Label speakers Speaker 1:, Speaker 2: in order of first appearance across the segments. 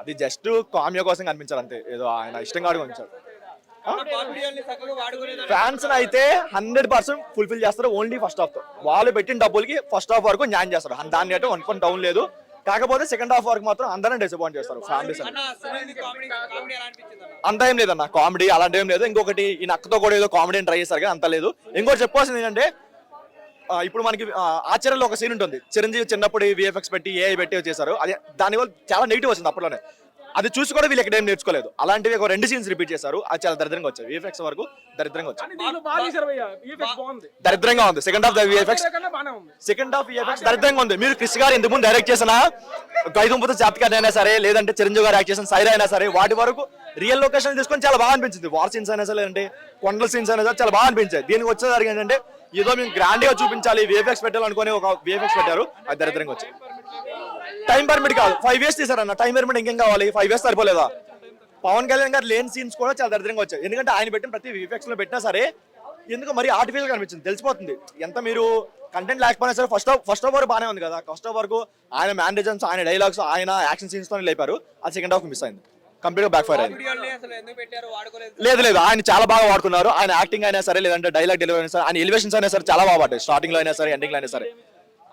Speaker 1: అది జస్ట్ కామ్య కోసం కనిపించారు అంతే ఏదో ఆయన ఇష్టంగా ఆడుకొని ఫ్యాన్స్ అయితే హండ్రెడ్ పర్సెంట్ ఫుల్ఫిల్ చేస్తారు ఓన్లీ ఫస్ట్ హాఫ్తో. వాళ్ళు పెట్టిన డబ్బులకి ఫస్ట్ హాఫ్ వరకు న్యాయం చేస్తారు. దాన్ని అంటే వన్ డౌన్ లేదు. కాకపోతే సెకండ్ హాఫ్ వరకు మాత్రం అందరం డిసప్పాయింట్ చేస్తారు ఫ్యామిలీస్ అంత ఏం లేదన్న కామెడీ అలాంటి ఏం లేదు. ఇంకొకటి ఈ నక్కతో కూడా ఏదో కామెడీ ట్రై చేస్తారు కానీ అంత లేదు. ఇంకోటి చెప్పాల్సింది ఏంటంటే ఇప్పుడు మనకి ఆచరణలో ఒక సీన్ ఉంటుంది. చిరంజీవి చిన్నప్పుడు విఎఫ్ఎక్స్ పెట్టి ఏఐ పెట్టి చేశారు. అది దానివల్ల చాలా నెగిటివ్ వచ్చింది అప్పట్లోనే. అది చూసి కూడా వీళ్ళు ఎక్కడ ఏం నేర్చుకోలేదు. అలాంటివి ఒక రెండు సీన్స్ రిపీట్ చేశారు. అది చాలా దరిద్రంగా వచ్చాయి. విఎఫ్ఎక్స్ వరకు దరిద్రంగా వచ్చాయి. దరిద్రంగా ఉంది. Second half VFX second half VFX దరిద్రంగా ఉంది. మీరు క్రిష్ గారు ఇంతకు ముందు డైరెక్ట్ చేసిన గైదుంపుత జాతకాన్ని అయినా సరే లేదంటే చిరంజీవి గారు యాక్ట్ చేసిన సైరా అయినా సరే వాటి వరకు రియల్ లొకేషన్ తీసుకొని చాలా బాగా అనిపించింది. వార్ సీన్స్ అయినా సరే లేదంటే కొండల సీన్స్ అయినా సరే చాలా బాగా అనిపించాయి. దీనికి వచ్చేసరికి ఏంటంటే ఏదో మేము గ్రాండ్గా చూపించాలి వేఫెక్స్ పెట్టాలనుకుని ఒక వేఫెక్స్ పెట్టారు. అది దరిద్రంగా వచ్చాయి టైం పర్మిట్ కాదు. ఫైవ్ ఇయర్స్ తీసారన్న టైం పర్మిట్ ఇంకేం కావాలి? ఫైవ్ ఇయర్స్ సరిపోలేదా? పవన్ కళ్యాణ్ గారు లేని సీన్స్ కూడా చాలా దరిద్రంగా వచ్చాయి. ఎందుకంటే ఆయన పెట్టిన ప్రతి విఫెక్స్లో పెట్టినా సరే ఎందుకు మరి ఆర్టిఫిషియల్ కనిపించింది? తెలిసిపోతుంది. ఎంత మీరు కంటెంట్ లేకపోయినా సరే ఫస్ట్ ఫస్ట్ ఆఫ్ వరకు బాగానే ఉంది కదా. ఫస్ట్ ఆఫ్ వరకు ఆయన మేనేజర్స్ ఆయన డైలాగ్స్ ఆయన యాక్షన్ సీన్స్తో లేపారు. అది సెకండ్ హాఫ్ మిస్ అయింది. కంప్లీట్గా బ్యాక్ ఫైర్ అయింది లేదు లేదు. ఆయన చాలా బాగా వాడుకున్నారు. ఆయన యాక్టింగ్ అయినా సరే లేదంటే డైలాగ్ డెలివరీ అయినా సరే ఆయన ఎలివేషన్స్ అయినా సరే చాలా బాగా పడ్డాయి స్టార్టింగ్లో అయినా సరే ఎండింగ్లో అయినా సరే.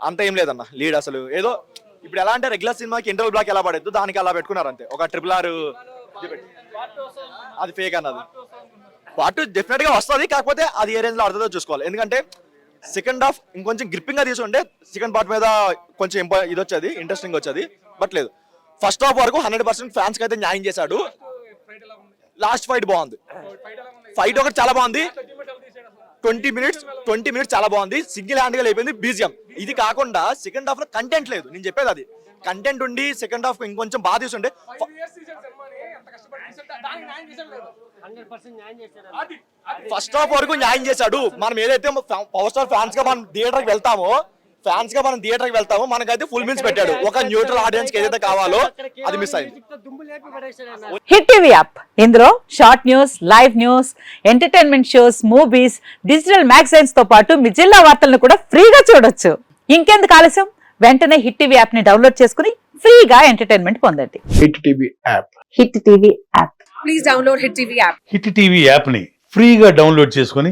Speaker 1: అంత ఏం లేదన్న. లీడ్ అసలు. ఏదో ఇప్పుడు ఎలా అంటే రెగ్యులర్ సినిమాకి ఇంటర్వల్ బ్లాక్ ఎలా పడద్దు దానికి అలా పెట్టుకున్నారు అంతే. ఒక ట్రిపుల్ ఆర్ అది ఫేక్ అన్నది పార్ట్ డెఫినెట్గా వస్తుంది కాకపోతే అది ఏ రేంజ్లో ఆడుతుందో చూసుకోవాలి. ఎందుకంటే సెకండ్ హాఫ్ ఇంకొంచెం గ్రిప్పింగ్గా తీసుంటే సెకండ్ పార్ట్ మీద కొంచెం ఇది వచ్చేది ఇంట్రెస్టింగ్ వచ్చేది. బట్ లేదు. ఫస్ట్ హాఫ్ వరకు హండ్రెడ్ పర్సెంట్ ఫ్యాన్స్ అయితే న్యాయం చేశాడు. లాస్ట్ ఫైట్ బాగుంది.
Speaker 2: ఫైట్
Speaker 1: ఒకటి చాలా బాగుంది. ట్వంటీ మినిట్స్ ట్వంటీ మినిట్స్ చాలా బాగుంది. సింగిల్ హ్యాండ్గా అయిపోయింది బీజియం. ఇది కాకుండా సెకండ్ హాఫ్లో కంటెంట్ లేదు. నేను చెప్పేది అది. కంటెంట్ ఉండి సెకండ్ హాఫ్ ఇంకొంచెం బాగా తీసుంటే ఫస్ట్ హాఫ్ వరకు న్యాయం చేశాడు. మనం ఏదైతే పవర్ స్టార్ ఫ్యాన్స్గా మనం థియేటర్కి వెళ్తామో ఫ్యాన్స్గా మనం థియేటర్కి వెళ్తామో మనకైతే ఫుల్ మీల్స్ పెట్టాడు. ఒక న్యూట్రల్ ఆడియన్స్కి ఏదైతే కావాలో అది మిస్ అయింది.
Speaker 3: హిట్ టీవీ యాప్ ఇందులో short news live news entertainment shows movies digital మ్యాగజైన్స్తో పాటు మీ జిల్లా వార్తలను కూడా ఫ్రీగా చూడొచ్చు. ఇంకెందుకు ఆలస్యం? వెంటనే హిట్ టీవీ యాప్ని డౌన్లోడ్ చేసుకుని ఫ్రీగా ఎంటర్టైన్మెంట్ పొందండి.
Speaker 4: Hit TV app
Speaker 3: hit TV app
Speaker 5: hit TV యాప్ని ఫ్రీగా డౌన్లోడ్ చేసుకొని